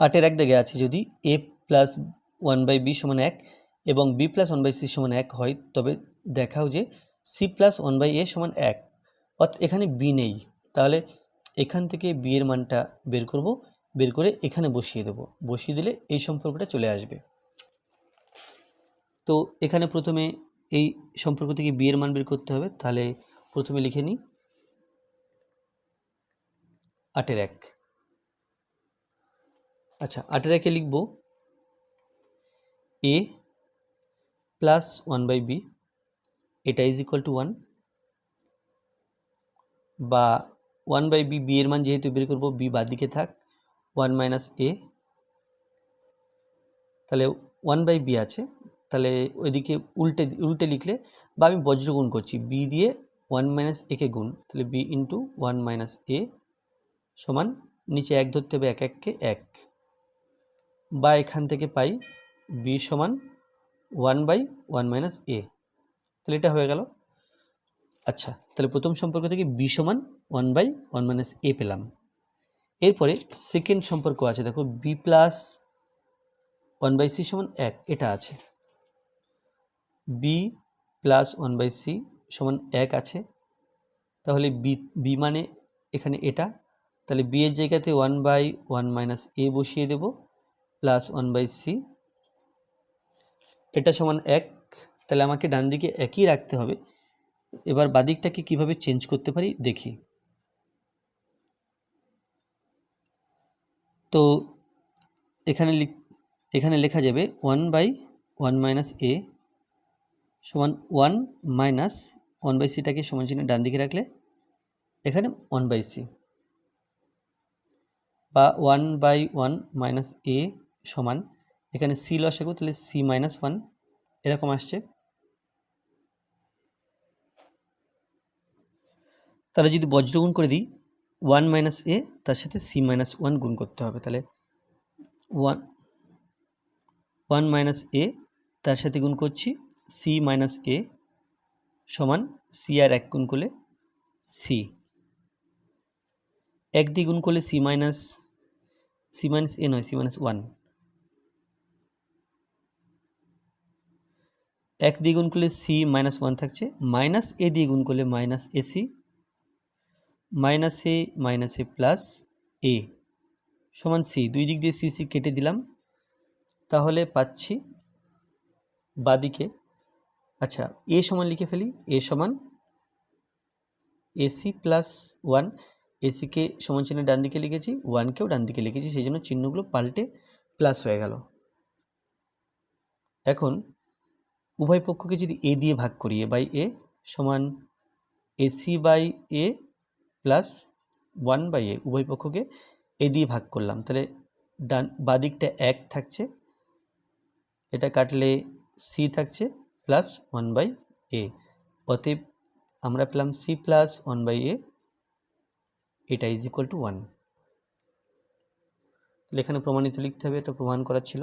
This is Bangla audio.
আটের এক দিকে আছে যদি A plus one by B সমান এক এবং B plus one by C সমান এক হয়, তবে দেখাও যে C plus one by A সমান এক। অর্থাৎ এখানে বি নেই। তাহলে এখান থেকে বি এর মানটা বের করব, বের করে এখানে বসিয়ে দেব। বসিয়ে দিলে এই সম্পর্কটা চলে আসবে। তো এখানে প্রথমে এই সম্পর্ক থেকে বি এর মান বের করতে হবে। তাহলে প্রথমে লিখে নিই আটের এক। আচ্ছা আটের একে লিখব A plus one by B এটা ইজ ইকুয়াল টু ওয়ান বা ওয়ান বাই বি বি এর মান যেহেতু বের করব বি বাদ দিকে থাক ওয়ান মাইনাস এ তাহলে ওয়ান বাই বি আছে, তাহলে ওইদিকে উল্টে উল্টে লিখলে, বা আমি বজ্র গুণ করছি বি দিয়ে ওয়ান মাইনাস একে গুণ, তাহলে B into one minus A সমান নিচে এক ধরতে হবে এক এককে এক। বা এখান থেকে পাই বি সমান one by one minus A তাহলে এটা হয়ে গেল। আচ্ছা তাহলে প্রথম সম্পর্ক থেকে বি সমান one by one minus A পেলাম। এরপরে সেকেন্ড সম্পর্ক আছে, দেখো B plus one by C সমান এক, এটা আছে। B plus one by C সমান এক আছে। তাহলে বি বি মানে এখানে এটা। তাহলে বি এর জায়গাতে one by one minus A বসিয়ে দেব। Plus one by C. এটা সমান এক। তাহলে আমাকে ডান দিকে একই রাখতে হবে। এবার বাদিকটাকে কীভাবে চেঞ্জ করতে পারি দেখি। তো এখানে এখানে লেখা যাবে one by one minus A সমান ওয়ান মাইনাস ওয়ান বাই সিটাকে সমান চিহ্ন ডান দিকে রাখলে এখানে ওয়ান বাই সি বা one by one minus A সমান। এখানে সি লসাগু, তাহলে সি মাইনাস ওয়ান এরকম আসছে। তাহলে যদি বজ্র গুণ করে দিই ওয়ান মাইনাস এ তার সাথে সি মাইনাস ওয়ান গুণ করতে হবে। তাহলে ওয়ান ওয়ান মাইনাস এ তার সাথে গুণ করছি সি মাইনাস এ সমান সি আর এক গুণ করলে সি এক দিয়ে গুণ করলে C minus C minus A নয় সি মাইনাস ওয়ান এক দিয়ে গুণ করলে সি মাইনাস ওয়ান থাকছে মাইনাস এ দিয়ে গুণ করলে minus AC minus A minus A plus A সমান সি দুই দিক দিয়ে সি সি কেটে দিলাম, তাহলে পাচ্ছি বাদিকে। আচ্ছা এ সমান লিখে ফেলি এ সমান এসি প্লাস ওয়ান এসিকে সমান চিহ্ন ডান দিকে লিখেছি ওয়ানকেও ডান দিকে লিখেছি, সেই জন্য চিহ্নগুলো পাল্টে প্লাস হয়ে গেল। এখন উভয় পক্ষকে যদি এ দিয়ে ভাগ করি, এ বাই এ সমান AC by A plus one by A, উভয় পক্ষকে এ দিয়ে ভাগ করলাম, তাহলে ডান বাদিকটা এক থাকছে, এটা কাটলে সি থাকছে প্লাস ওয়ান বাই এ, অতএব আমরা পেলাম C plus one by A, এটা ইজ ইকুয়াল টু ওয়ান এখানে প্রমাণিত লিখতে হবে, এটা প্রমাণ করার ছিল।